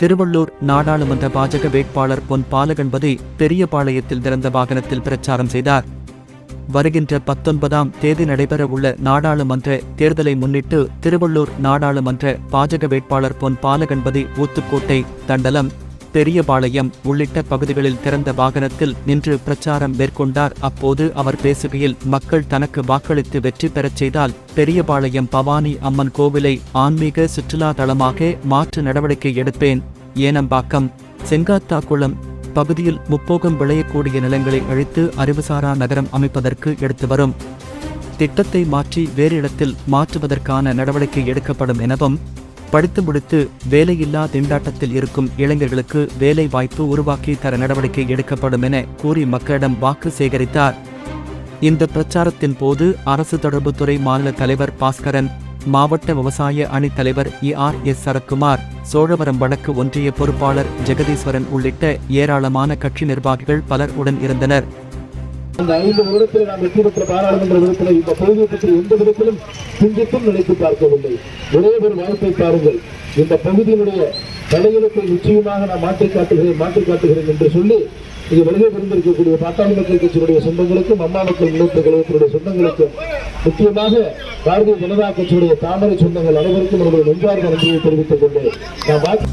திருவள்ளூர் நாடாளுமன்ற பாஜக வேட்பாளர் பொன் பாலகண்பதி பெரியபாளையத்தில் திறந்த வாகனத்தில் பிரச்சாரம் செய்தார். வருகின்ற பத்தொன்பதாம் தேதி நடைபெறவுள்ள நாடாளுமன்ற தேர்தலை முன்னிட்டு திருவள்ளூர் நாடாளுமன்ற பாஜக வேட்பாளர் பொன் பாலகண்பதி ஊத்துக்கோட்டை தண்டலம் பெரியபாளையம் உள்ளிட்ட பகுதிகளில் திறந்த வாகனத்தில் நின்று பிரச்சாரம் மேற்கொண்டார். அப்போது அவர் பேசுகையில் மக்கள் தனக்கு வாக்களித்து வெற்றி பெறச் செய்தால் பெரியபாளையம் பவானி அம்மன் கோவிலை ஆன்மீக சுற்றுலா தளமாக மாற்று நடவடிக்கை எடுப்பேன். ஏனம்பாக்கம் செங்காத்தாக்குளம் பகுதியில் முப்போகம் விளையக்கூடிய நிலங்களை அழித்து அறிவுசாரா நகரம் அமைப்பதற்கு எடுத்து வரும். திட்டத்தை மாற்றி வேறு இடத்தில் மாற்றுவதற்கான நடவடிக்கை எடுக்கப்படும் எனவும் படித்து முடித்து வேலையில்லா திண்டாட்டத்தில் இருக்கும் இளைஞர்களுக்கு வேலை வாய்ப்பு உருவாக்கி தர நடவடிக்கை எடுக்கப்படும் என கூறி மக்களிடம் வாக்கு சேகரித்தார். இந்த பிரச்சாரத்தின் போது அரசு தொடர்புத்துறை மாநில தலைவர் பாஸ்கரன் மாவட்ட விவசாய அணி தலைவர் E. R. S. Sarathkumar Cholavaram வடக்கு ஒன்றிய பொறுப்பாளர் ஜெகதீஸ்வரன் உள்ளிட்ட ஏராளமான கட்சி நிர்வாகிகள் பலர் உடன் இருந்தனர். அந்த ஐந்து வருடத்தில் நாம் வெற்றி பெற்ற பாராளுமன்ற விதத்தில் இந்த பகுதியை பற்றி எந்த விதத்திலும் சிந்தித்தும் நினைத்து பார்க்கவில்லை. ஒரே ஒரு வாய்ப்பை பாருங்கள். இந்த பகுதியினுடைய தலையெழுத்தை நிச்சயமாக நான் மாற்றி காட்டுகிறேன் மாற்றி காட்டுகிறேன் என்று சொல்லி இங்கு வருகை புரிந்திருக்கக்கூடிய பாட்டாளி மக்கள் கட்சியினுடைய சொந்தங்களுக்கும் அம்மா மக்கள் முன்னேற்ற கழகத்தினுடைய சொந்தங்களுக்கும் முக்கியமாக பாரதிய ஜனதா கட்சியுடைய தாமரை சொந்தங்கள் அனைவருக்கும் அவர்கள் நெஞ்சார்ந்த நன்றியை தெரிவித்துக் கொண்டு நான் வாக்கு